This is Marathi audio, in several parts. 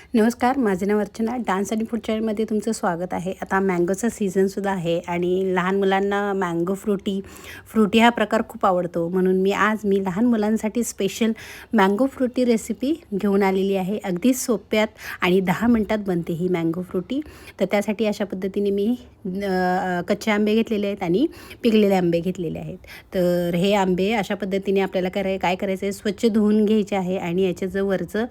नमस्कार माझे नाव अर्चना. डान्स आणि फूड चॅनलमध्ये तुमचं स्वागत आहे. आता मँगोचा सीझनसुद्धा आहे आणि लहान मुलांना मँगो फ्रुटी फ्रुटी हा प्रकार खूप आवडतो. म्हणून मी आज मी लहान मुलांसाठी स्पेशल मँगो फ्रुटी रेसिपी घेऊन आलेली आहे. अगदी सोप्यात आणि दहा मिनटात बनते ही मँगो फ्रुटी. तर त्यासाठी अशा पद्धतीने मी कच्चे आंबे घेतलेले आहेत आणि पिकलेले आंबे घेतलेले आहेत. तर हे आंबे अशा पद्धतीने आपल्याला कराय काय करायचं आहे स्वच्छ धुवून घ्यायचे आहे आणि याचं जो वरचं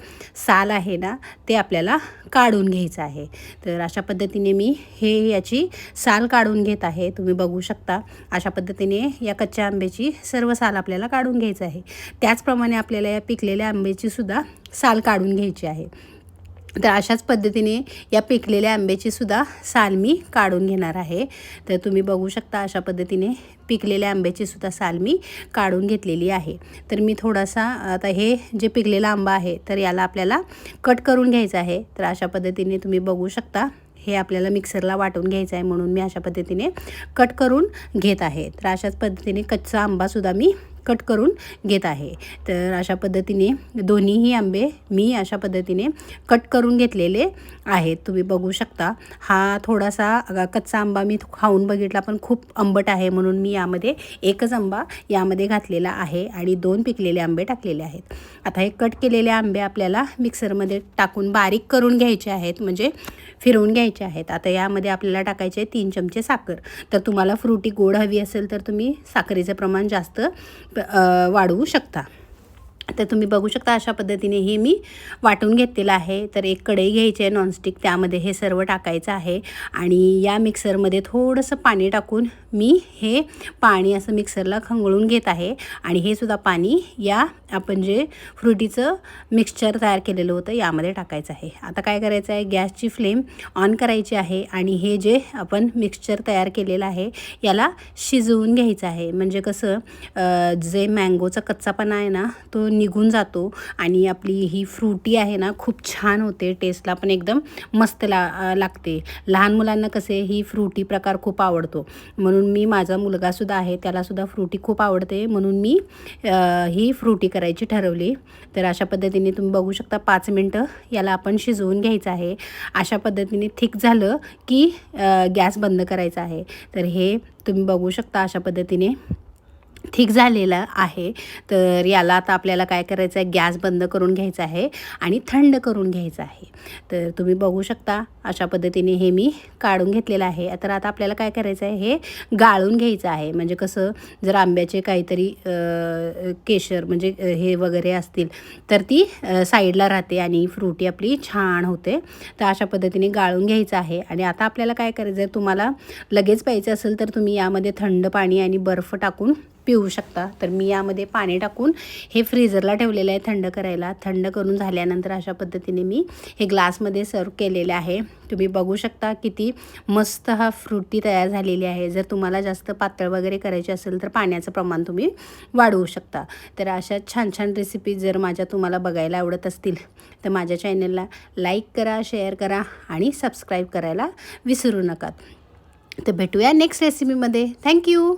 साल आहे ना ते आपल्याला काढून घ्यायचं आहे. तर अशा पद्धतीने मी हे याची साल काढून घेत आहे. तुम्ही बघू शकता अशा पद्धतीने या कच्च्या आंब्याची सर्व साल आपल्याला काढून घ्यायचं आहे. त्याचप्रमाणे आपल्याला या पिकलेल्या आंब्याची सुद्धा साल काढून घ्यायची आहे. तर अशाच पद्धतीने या पिकलेल्या आंब्याची सुद्धा साल मी काढून घेणार आहे. तर तुम्ही बघू शकता अशा पद्धतीने पिकलेल्या आंब्याची सुद्धा साल मी काढून घेतलेली आहे. तर मी थोडासा आता हे जे पिकलेला आंबा आहे तर याला आपल्याला कट करून घ्यायचं आहे. तर अशा पद्धतीने तुम्ही बघू शकता हे आपल्याला मिक्सरला वाटून घ्यायचं आहे म्हणून मी अशा पद्धतीने कट करून घेत आहे. तर अशाच पद्धतीने कच्चा आंबासुद्धा मी कट करून घेत आहे. तर अशा पद्धतीने दोन्हीही आंबे मी अशा पद्धतीने कट करून घेतलेले आहेत. तुम्ही बघू शकता हा थोडासा कच्चा आंबा मी खाऊन बघितला पण खूप आंबट आहे म्हणून मी यामध्ये एकच आंबा यामध्ये घातलेला आहे आणि दोन पिकलेले आंबे टाकलेले आहेत. आता हे कट केलेले आंबे आपल्याला मिक्सरमध्ये टाकून बारीक करून घ्यायचे आहेत म्हणजे फिरवून घ्यायचे आहेत. आता यामध्ये आपल्याला टाकायचे तीन चमचे साखर. तर तुम्हाला फ्रुटी गोड हवी असेल तर तुम्ही साखरेचं प्रमाण जास्त वाढवू शकता. तर तुम्ही बघू शकता अशा पद्धतीने हे मी वाटून घेतलेलं आहे. तर एक कढई घ्यायची आहे नॉनस्टिक त्यामध्ये हे सर्व टाकायचं आहे. आणि या मिक्सरमध्ये थोडंसं पाणी टाकून मी हे पाणी असं मिक्सरला खंगळून घेत आहे. आणि हे सुद्धा पाणी या आपण जे फ्रुटीचं मिक्सचर तयार केलेलं होतं यामध्ये टाकायचं आहे. आता काय करायचं आहे गॅसची फ्लेम ऑन करायची आहे आणि हे जे आपण मिक्सचर तयार केलेलं आहे याला शिजवून घ्यायचं आहे. म्हणजे कसं जे मँगोचा कच्चापणा आहे ना तो निघून जातो आणि आपली ही फ्रुटी आहे ना खूप छान होते. टेस्टला पण एकदम मस्त ला लागते. लहान मुलांना कसे ही फ्रुटी प्रकार खूप आवडतो. म्हणून मी माझा मुलगासुद्धा आहे त्यालासुद्धा फ्रुटी खूप आवडते. म्हणून मी ही फ्रुटी करायची ठरवली. तर अशा पद्धतीने तुम्ही बघू शकता पाच मिनटं याला आपण शिजवून घ्यायचं आहे. अशा पद्धतीने थिक झालं की गॅस बंद करायचा आहे. तर हे तुम्ही बघू शकता अशा पद्धतीने. ठीक झालेला आहे. तर याला आता आपल्याला काय करायचं आहे? गॅस बंद करून घ्यायचा आहे आणि थंड करून घ्यायचं आहे. तर तुम्ही बघू शकता अशा पद्धतीने हे मी काढून घेतलेलं आहे. तर आता आपल्याला काय करायचं आहे? हे गाळून घ्यायचं आहे. म्हणजे कसं जर आंब्याचे काहीतरी केशर म्हणजे हे वगैरे असतील तर ती साईडला राहते आणि फ्रुटी आपली छान होते. तर अशा पद्धतीने गाळून घ्यायचं आहे. आणि आता आपल्याला काय करायचं आहे? तुम्हाला लगेच प्यायचं असेल तर तुम्ही यामध्ये थंड पाणी आणि बर्फ टाकून पिऊ शकता. तर मी यामध्ये पाणी टाकून हे फ्रीजरला ठेवलेलं आहे थंड करायला. थंड करून झाल्यानंतर अशा पद्धतीने मी हे ग्लासमध्ये सर्व केलेले आहे. तुम्ही बघू शकता किती मस्त हा फ्रुटी तयार झालेली आहे. जर तुम्हाला जास्त पातळ वगैरे करायची असेल तर पाण्याचं प्रमाण तुम्ही वाढवू शकता. तर अशा छान छान रेसिपी जर माझ्या तुम्हाला बघायला आवडत असतील तर माझ्या चॅनलला लाईक करा शेअर करा आणि सबस्क्राईब करायला विसरू नका. तर भेटूया नेक्स्ट रेसिपीमध्ये थँक्यू